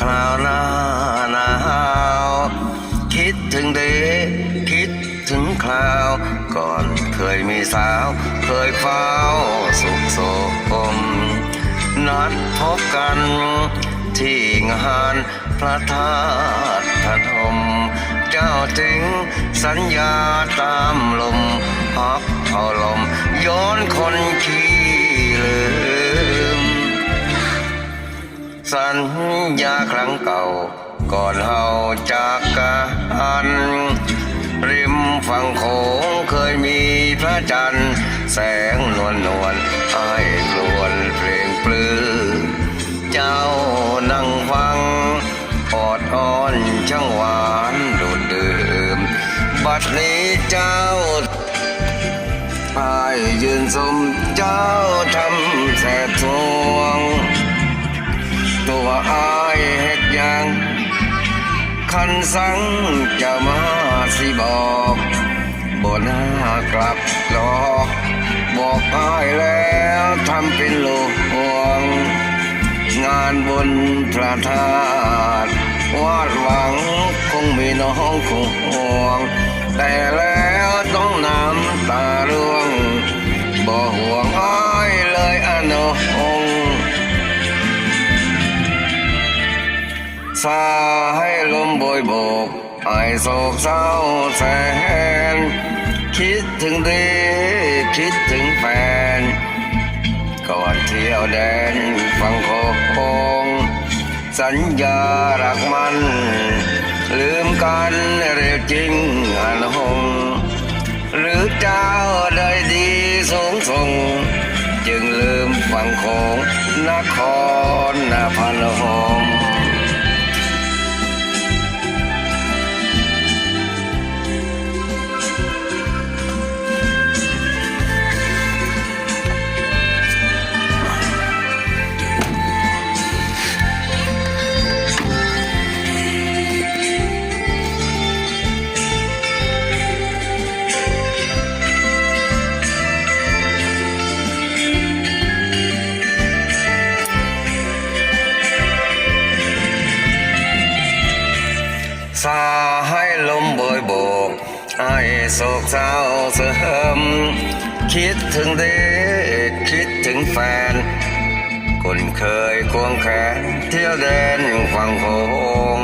คราวหน้าหนาวคิดถึงเดคิดถึงคราว ก่อนเคยมีสาว เคยเฝ้าสุขโสม นัดพบกัน ที่งานพระธาตุพนม เจ้าถึงสัญญาตามลมพับเอาลมย้อนคนขี้ สัญญาครั้งเก่า ก่อนเฮาจากกันริมฝั่งโขงเคยมีพระจันทร์ แสงนวลนวลไอ้ายกลวนเพลงปลื้มเจ้านั่งฟังออดอ้อนช่างหวานดูดดื่ม บัดนี้เจ้าอายยืนสมเจ้าทำแสบทวง คันสังจะมาสิบอกบนหากลับหลอก บอกอายแล้วทำเป็นโลห่วง งานบนพระธาตุวาดหวังคงมีน้องคงห่วง แต่แล้วต้องน้ำตาร่วง บ่ห่วงอ้ายเลยอานงสาให ยโบกไอโศกเศร้าแสน คิดถึงดีคิดถึงแฟน ก่อนเที่ยวแดนฟังโคงสัญญารักมัน ลืมกันเรียกจริงอันหง หรือเจ้าได้ดีสูงส่ง จึงลืมฟังโคงนครนาพนม ไอ้โศกเศร้าเสริมคิดถึงเด็กคิดถึงแฟน คนเคยควงแขนเที่ยวแดนฝั่งโขง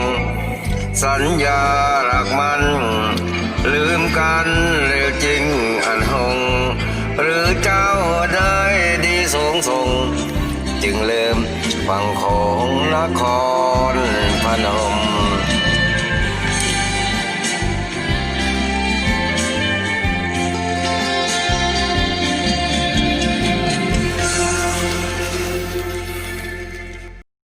สัญญารักมัน ลืมกันเร็วจริงอันหง หรือเจ้าได้ดีสงส่ง จึงลืมฝั่งโขงนครพนม